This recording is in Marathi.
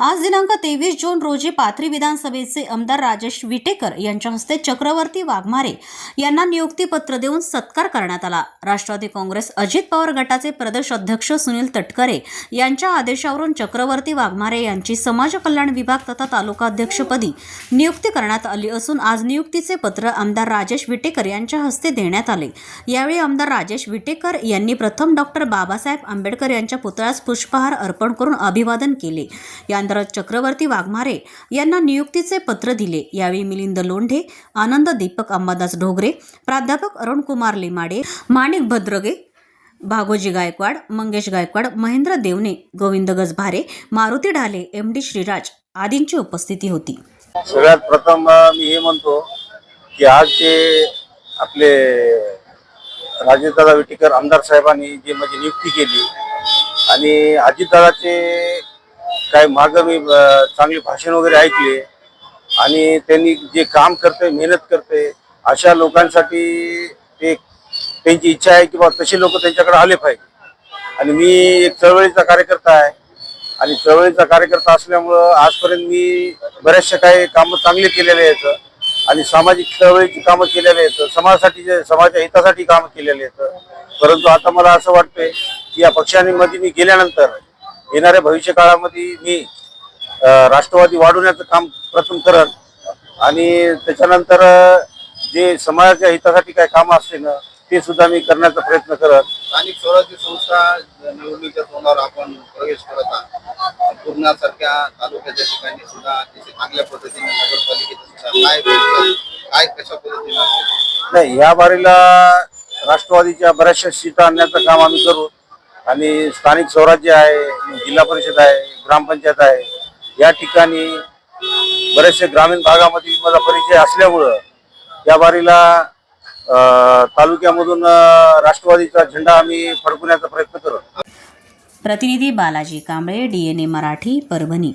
आज दिनांक तेवीस जून रोजी पाथरी विधानसभेचे आमदार राजेश विटेकर यांच्या हस्ते चक्रवर्ती वाघमारे यांना नियुक्तीपत्र देऊन सत्कार करण्यात आला. राष्ट्रवादी काँग्रेस अजित पवार गटाचे प्रदेश अध्यक्ष सुनील तटकरे यांच्या आदेशावरून चक्रवर्ती वाघमारे यांची समाज कल्याण विभाग तथा तालुकाध्यक्षपदी नियुक्ती करण्यात आली असून आज नियुक्तीचे पत्र आमदार राजेश विटेकर यांच्या हस्ते देण्यात आले. यावेळी आमदार राजेश विटेकर यांनी प्रथम डॉक्टर बाबासाहेब आंबेडकर यांच्या पुतळ्यास पुष्पहार अर्पण करून अभिवादन केले. यानंतर चक्रवर्ती वाघमारे यांना नियुक्तीचे पत्र दिले. यावेळी मिलिंद लोंढे आनंद दीपक अंबादास ढोगरे प्राध्यापक अरुण कुमार लिमाडे माणिक भद्रगे भागोजी गायकवाड मंगेश गायकवाड महेंद्र देवने गोविंद गजभारे मारुती ढाले एम डी श्रीराज आदींची उपस्थिती होती. सगळ्यात प्रथम मी हे म्हणतो की आज जे आपले राजेशदादा विटेकर आमदार साहेबांनी जे म्हणजे नियुक्ती केली आणि अजितदादाचे काय मागं मी चांगले भाषण वगैरे ऐकले. आणि त्यांनी जे काम करते मेहनत करते अशा लोकांसाठी ते त्यांची इच्छा आहे की बा तसे लोक त्यांच्याकडे आले पाहिजे. आणि मी एक चळवळीचा कार्यकर्ता आहे. आणि चळवळीचा कार्यकर्ता असल्यामुळं आजपर्यंत मी बऱ्याचशा काही कामं चांगली केलेले आहेत. आणि सामाजिक चळवळीची कामं केलेली आहेत. समाजासाठी जे समाजाच्या हितासाठी कामं केलेली आहेत. परंतु आता मला असं वाटतंय की या पक्षांमध्ये मी गेल्यानंतर येणाऱ्या भविष्य काळामध्ये मी राष्ट्रवादी वाढवण्याचं काम प्रथम करत आणि त्याच्यानंतर जे समाजाच्या हितासाठी काय कामं असते ना ते सुद्धा मी करण्याचा प्रयत्न करत. स्थानिक स्वराज्य संस्था निवडणुकीच्या तोंडावर आपण प्रवेश करत आहात. पूर्णासारख्या तालुक्याच्या ठिकाणी सुद्धा अतिशय चांगल्या पद्धतीने नगरपालिकेचं सुद्धा काय कशा पद्धतीने नाही या बारीला राष्ट्रवादीच्या बऱ्याचशा सीटा आणण्याचं काम आम्ही करू. आणि स्थानिक स्वराज्य आहे जिल्हा परिषद आहे ग्रामपंचायत आहे. या ठिकाणी बरेचसे ग्रामीण भागामध्ये माझा परिचय असल्यामुळं या बारीला तालुक्यामधून राष्ट्रवादीचा झेंडा आम्ही फडकवण्याचा प्रयत्न करू. प्रतिनिधी बालाजी कांबळे डीएनए मराठी परभणी.